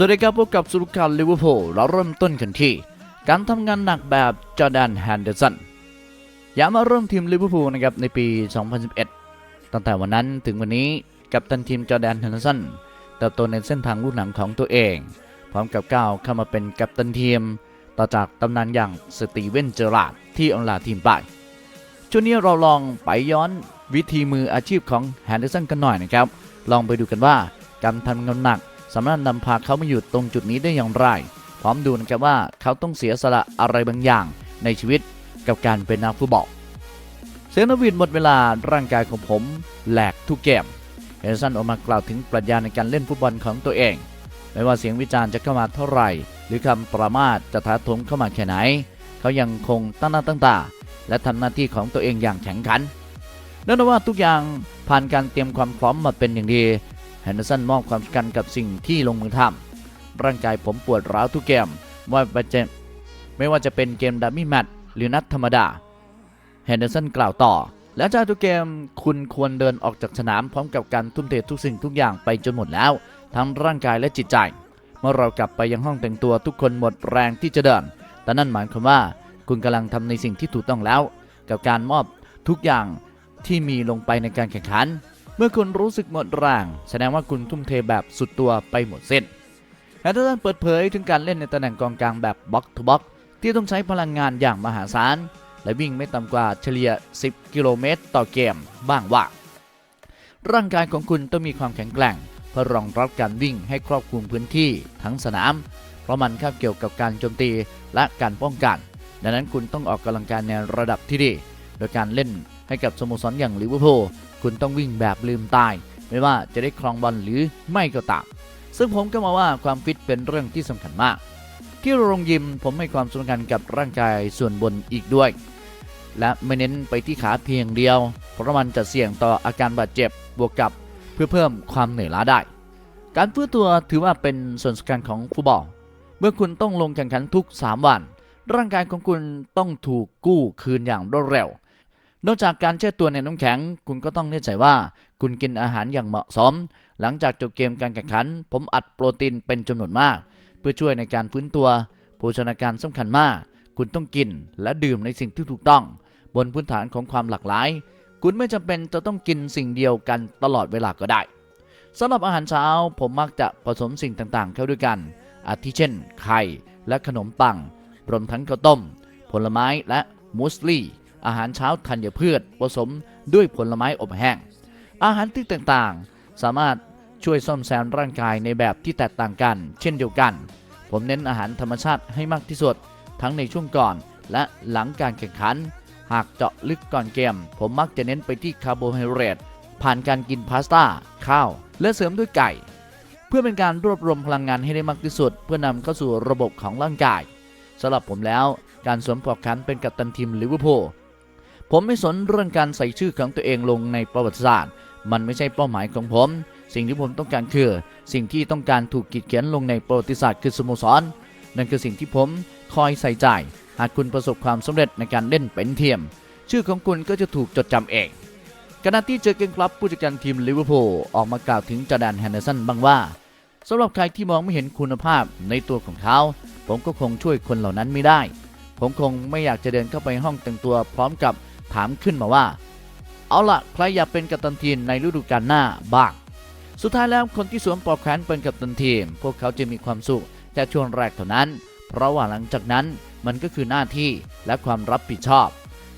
สวัสดีครับพบกับสุรุการลิเวอร์พูลเราเริ่มต้นกันที่ การทำงานหนักแบบจอร์แดนแฮนเดอร์สันย้ามาเริ่มทีมลิเวอร์พูลนะครับในปี 2011 ตั้งแต่วันนั้นถึงวันนี้กัปตันทีมจอร์แดนแฮนเดอร์สันเติบโตในเส้นทางลูกหนังของตัวเอง พร้อมกับก้าวเข้ามาเป็นกัปตันทีม ต่อจากตำนานอย่างสตีเวนเจอราดที่อำลาทีมไปช่วงนี้เราลองไปย้อนวิธีมืออาชีพของแฮนเดอร์สันกันหน่อยนะครับ ลองไปดูกันว่าการทำงานหนัก สามารถนำพาเขามาอยู่ตรงจุดนี้ได้อย่างไร พร้อมดูนะครับว่าเขาต้องเสียสละอะไรบางอย่างในชีวิตกับการเป็นนักฟุตบอลเสียงนวีดหมดเวลาร่างกายของผมแหลกทุกเกมเฮนสันออกมากล่าวถึงปรัชญาในการเล่นฟุตบอลของตัวเอง ไม่ว่าเสียงวิจารณ์จะเข้ามาเท่าไหร่ หรือคำประมาทจะท้าทมเข้ามาแค่ไหน เขายังคงตั้งหน้าตั้งตา และทำหน้าที่ของตัวเองอย่างแข็งขันนั่นว่าทุกอย่างผ่านการเตรียมความพร้อมมาเป็นอย่างดี นเดอร์สันมอบความสำคัญกับสิ่งที่ลงมือทำร่างกายผมปวดร้าวทุกเกมว่าจะไม่ว่าจะเป็นเกมดัมมี่แมตช์หรือนัดธรรมดาแฮนเดอร์สันกล่าวต่อ และจากทุกเกมคุณควรเดินออกจากสนามพร้อมกับการทุ่มเททุกสิ่งทุกอย่างไปจนหมดแล้ว ทั้งร่างกายและจิตใจ เมื่อเรากลับไปยังห้องแต่งตัวทุกคนหมดแรงที่จะเดิน แต่นั่นหมายความว่าคุณกำลังทำในสิ่งที่ถูกต้องแล้ว กับการมอบทุกอย่างที่มีลงไปในการแข่งขัน เมื่อคุณรู้สึกหมดแรงแสดงว่าคุณทุ่มเทแบบสุดตัวไปหมดสิ้นแฮนเดอร์สันเปิดเผยถึงการเล่นในตำแหน่งกองกลางแบบบ็อกทูบ็อกที่ต้องใช้พลังงานอย่างมหาศาล และวิ่งไม่ต่ำกว่าเฉลี่ย 10 กิโลเมตรต่อเกมบ้างว่า ร่างกายของคุณต้องมีความแข็งแกร่ง เพื่อรองรับการวิ่งให้ครอบคลุมพื้นที่ทั้งสนาม เพราะมันคาบเกี่ยวกับการโจมตีและการป้องกัน ดังนั้นคุณต้องออกกำลังกายในระดับที่ดี โดยการเล่น ให้กับสโมสรอย่างลิเวอร์พูลคุณต้องวิ่งแบบลืมตาย ไม่ว่าจะได้ครองบอลหรือไม่ก็ตาม ซึ่งผมก็มาว่าความฟิตเป็นเรื่องที่สำคัญมาก ที่โรงยิมผมให้ความสำคัญกับร่างกายส่วนบนอีกด้วย และไม่เน้นไปที่ขาเพียงเดียว เพราะมันจะเสี่ยงต่ออาการบาดเจ็บบวกกับเพื่อเพิ่มความเหนื่อยล้าได้ การฟื้นตัวถือว่าเป็นส่วนสำคัญของฟุตบอลเมื่อคุณต้องลงแข่งขันทุก 3 วัน ร่างกายของคุณต้องถูกกู้คืนอย่างรวดเร็ว นอกจากการแช่ตัวในน้ำแข็ง คุณก็ต้องแน่ใจว่า คุณกินอาหารอย่างเหมาะสม หลังจากจบเกมการแข่งขัน ผมอัดโปรตีนเป็นจำนวนมาก เพื่อช่วยในการฟื้นตัวโภชนาการสำคัญมาก คุณต้องกินและดื่มในสิ่งที่ถูกต้อง บนพื้นฐานของความหลากหลาย คุณไม่จำเป็นจะต้องกินสิ่งเดียวกันตลอดเวลาก็ได้สำหรับอาหารเช้าผมมักจะผสมสิ่งต่างๆ เข้าด้วยกัน อาทิเช่น ไข่และขนมปังรวมทั้งข้าวต้ม ผลไม้และมูสลี่ อาหารเช้าธัญพืชผสมด้วยผลไม้อบแห้ง อาหารที่ต่างๆ สามารถช่วยซ่อมแซมร่างกายในแบบที่แตกต่างกัน เช่นเดียวกัน ผมเน้นอาหารธรรมชาติให้มากที่สุด ทั้งในช่วงก่อนและหลังการแข่งขัน หากเจาะลึกก่อนเกม ผมมักจะเน้นไปที่คาร์โบไฮเดรตผ่านการกินพาสต้าข้าว และเสริมด้วยไก่ เพื่อเป็นการรวบรวมพลังงานให้ได้มากที่สุด เพื่อนำเข้าสู่ระบบของร่างกายสำหรับผมแล้วการสวมปลอกแขนเป็นกัปตันทีมลิเวอร์พูล ผมไม่สนเรื่องการใส่ชื่อของตัวเองลงในประวัติศาสตร์ มันไม่ใช่เป้าหมายของผม สิ่งที่ผมต้องการคือ สิ่งที่ต้องการถูกกีดเขียนลงในประวัติศาสตร์คือสโมสร นั่นคือสิ่งที่ผมคอยใส่ใจ หากคุณประสบความสำเร็จในการเล่นเป็นทียม ชื่อของคุณก็จะถูกจดจำเองขณะที่เจอเกนครับผู้จัดการทีมลิเวอร์พูลออกมากล่าวถึงจอแดนแฮนเดอร์สันบ้างว่าสำหรับใครที่มองไม่เห็นคุณภาพในตัวของเขา ผมก็คงช่วยคนเหล่านั้นไม่ได้ ผมคงไม่อยากจะเดินเข้าไปห้องแต่งตัวพร้อมกับ ถามขึ้นมาว่า เอาละใครอยากเป็นกัปตันทีมในฤดูกาลหน้าบ้าง สุดท้ายแล้วคนที่สวมปลอกแขนเป็นกัปตันทีม พวกเขาจะมีความสุขแค่ช่วงแรกเท่านั้น เพราะว่าหลังจากนั้นมันก็คือหน้าที่และความรับผิดชอบ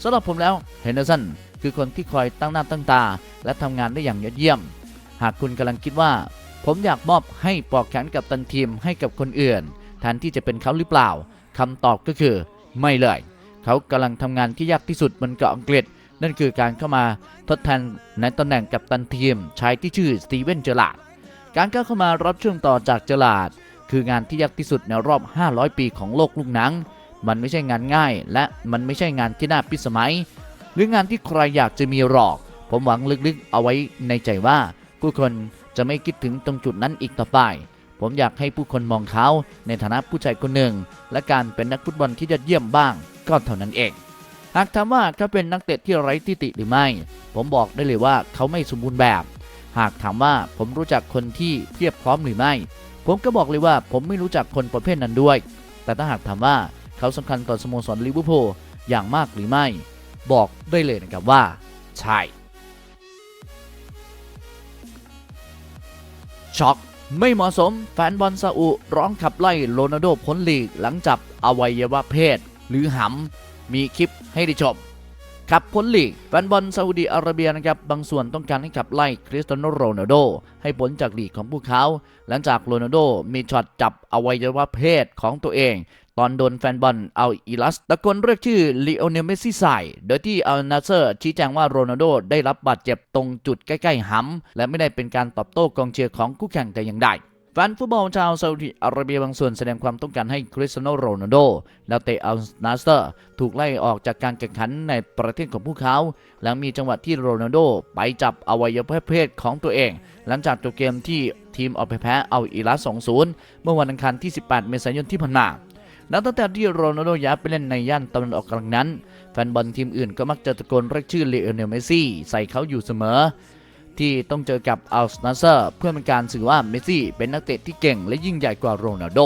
สำหรับผมแล้วเฮนเดอร์สันคือคนที่คอยตั้งหน้าตั้งตา และทำงานได้อย่างยอดเยี่ยม หากคุณกำลังคิดว่า ผมอยากมอบให้ปลอกแขนกับตันทีมให้กับคนอื่นแทนที่จะเป็นเขาหรือเปล่าคำตอบก็คือ ไม่เลย เขากำลังทำงานที่ยากที่สุดบนเกาะอังกฤษ นั่นคือการเข้ามาทดแทนในตำแหน่งกับตันทีมชายที่ชื่อสตีเวนเจอราร์ดการก้าวเข้ามารับช่วงต่อจากเจอราร์ดคืองานที่ยากที่สุดในรอบ 500 ปีของโลกลูกหนัง มันไม่ใช่งานง่าย และมันไม่ใช่งานที่น่าพิสมัย หรืองานที่ใครอยากจะมีหรอก ผมหวังลึกๆ เอาไว้ในใจว่าผู้คนจะไม่คิดถึงตรงจุดนั้นอีกต่อไป ผมอยากให้ผู้คนมองเขาในฐานะผู้ชายคนหนึ่ง และการเป็นนักฟุตบอลที่ยอดเยี่ยมบ้าง ก็เท่านั้นเอง หากถามว่าเขาเป็นนักเตะที่ไร้ที่ติหรือไม่ ผมบอกได้เลยว่าเขาไม่สมบูรณ์แบบ หากถามว่าผมรู้จักคนที่เพียบพร้อมหรือไม่ ผมก็บอกเลยว่าผมไม่รู้จักคนประเภทนั้นด้วย แต่ถ้าหากถามว่าเขาสำคัญต่อสโมสรลิเวอร์พูลอย่างมากหรือไม่ บอกได้เลยนะครับว่า ใช่ช็อกไม่เหมาะสมแฟนบอลซาอุร้องขับไล่โรนัลโดพ้นลีกหลังจับอวัยวะเพศ หรือหำมีคลิปให้ได้ชมขับพ้นลีกแฟนบอลซาอุดีอาระเบียนะครับบางส่วนต้องการให้ขับไล่คริสเตียโนโรนัลโดให้พ้นจากลีกของพวกเขา หลังจากโรนัลโดมีช็อตจับอวัยวะเพศของตัวเอง ตอนโดนแฟนบอลเอาอีลัสตะโกนเรียกชื่อลีโอเนลเมซี่ใส่โดยที่อัลนาเซอร์ชี้แจงว่าโรนัลโดได้รับบาดเจ็บตรงจุดใกล้ๆหำและไม่ได้เป็นการตอบโต้กองเชียร์ของคู่แข่งแต่อย่างใด แฟนฟุตบอลชาวซาอุดิอาระเบียบางส่วนแสดงความต้องการให้คริสเตียโนโรนัลโดและเตะอัลนาสเตอร์ ถูกไล่ออกจากการแข่งขันในประเทศของพวกเขา หลังมีจังหวะที่โรนัลโดไปจับอวัยวะเพศของตัวเอง หลังจากจบเกมที่ทีมออกไปแพ้เอาอิรัส2-0 เมื่อวันอังคารที่ 18 เมษายนที่ผ่านมานับตั้งแต่ที่โรนัลโดย้ายไปเล่นในย่านตะวันออกกลางนั้น แฟนบอลทีมอื่นก็มักจะตะโกนเรียกชื่อเลโอเนลเมสซี่ใส่เขาอยู่เสมอ ที่ต้องเจอกับอัลสนาเซอร์เพื่อเป็นการสื่อว่าเมสซี่เป็นนักเตะที่เก่งและยิ่งใหญ่กว่าโรนัลโด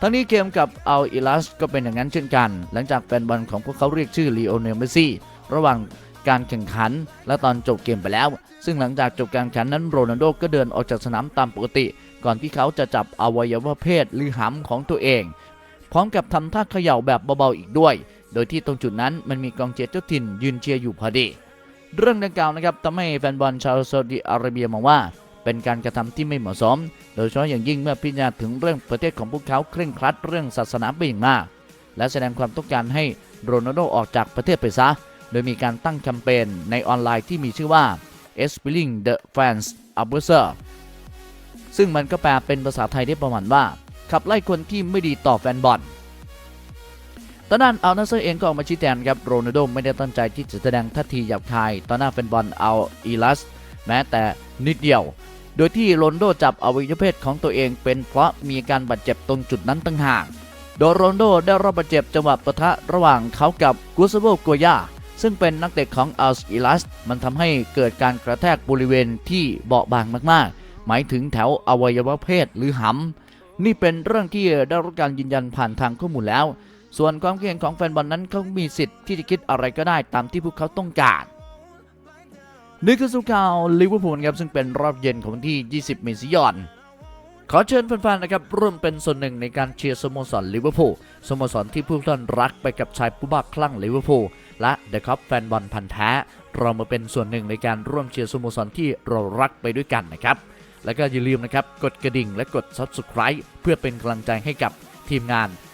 ทั้งนี้เกมกับอัลอิลัสก็เป็นอย่างนั้นเช่นกัน หลังจากแฟนบอลของพวกเขาเรียกชื่อลีโอเนลเมสซี่ระหว่างการแข่งขันและตอนจบเกมไปแล้ว ซึ่งหลังจากจบการแข่งขันนั้นโรนัลโดก็เดินออกจากสนามตามปกติ ก่อนที่เขาจะจับอวัยวะเพศหรือหำของตัวเอง พร้อมกับทำท่าเขย่าแบบเบาๆอีกด้วย โดยที่ตรงจุดนั้นมันมีกองเชียร์เจ้าถิ่นยืนเชียร์อยู่พอดี เรื่องดังกล่าวนะครับทำให้แฟนบอลชาวซาอุดิอาระเบียมองว่า เป็นการกระทำที่ไม่เหมาะสม โดยเฉพาะอย่างยิ่งเมื่อพิจารณาถึงเรื่องประเทศของพวกเขาเคร่งครัดเรื่องศาสนาเป็นอย่างมากและแสดงความต้องการให้โรนัลโดออกจากประเทศไปซะ โดยมีการตั้งแคมเปญในออนไลน์ที่มีชื่อว่า e s p i l i n g the fans a b u s e r ซึ่งมันก็แปลเป็นภาษาไทยได้ประมาณว่า ขับไล่คนที่ไม่ดีต่อแฟนบอล ตอนนั้นอัลนาเซอร์เองก็ออกมาชี้แจงครับโรนัลโดไม่ได้ตั้งใจที่จะแสดงท่าทีหยาบคายต่อหน้าแฟนบอลเอาอีลัส แม้แต่นิดเดียว โดยที่โรนโดจับอวัยวะเพศของตัวเองเป็นเพราะมีการบาดเจ็บตรงจุดนั้นต่างหากโดยโรนโดได้รับบาดเจ็บจังหวะปะทะระหว่างเขากับกุสโบโกยาซึ่งเป็นนักเตะของอัลอีลัส มันทำให้เกิดการกระแทกบริเวณที่เบาบางมากๆ หมายถึงแถวอวัยวะเพศหรือหำนี่เป็นเรื่องที่ได้รับการยืนยันผ่านทางข้อมูลแล้ว ส่วนความคิดเห็นของแฟนบอลนั้นเขามีสิทธิ์ที่จะคิดอะไรก็ได้ตามที่พวกเขาต้องการนี่คือสุข่าวลิเวอร์พูลครับซึ่งเป็นรอบเย็นของวันที่ 20 เมษายนขอเชิญแฟนๆนะครับร่วมเป็นส่วนหนึ่งในการเชียร์สโมสรลิเวอร์พูลสโมสรที่ผู้ท่านรักไปกับชายผู้บ้าคลั่งลิเวอร์พูลและเดอะคัพแฟนบอลพันธ์แท้ เรามาเป็นส่วนหนึ่งในการร่วมเชียร์สโมสรที่เรารักไปด้วยกันนะครับ แล้วก็อย่าลืมนะครับกดกระดิ่งและกด Subscribe เพื่อเป็นกำลังใจให้กับทีมงาน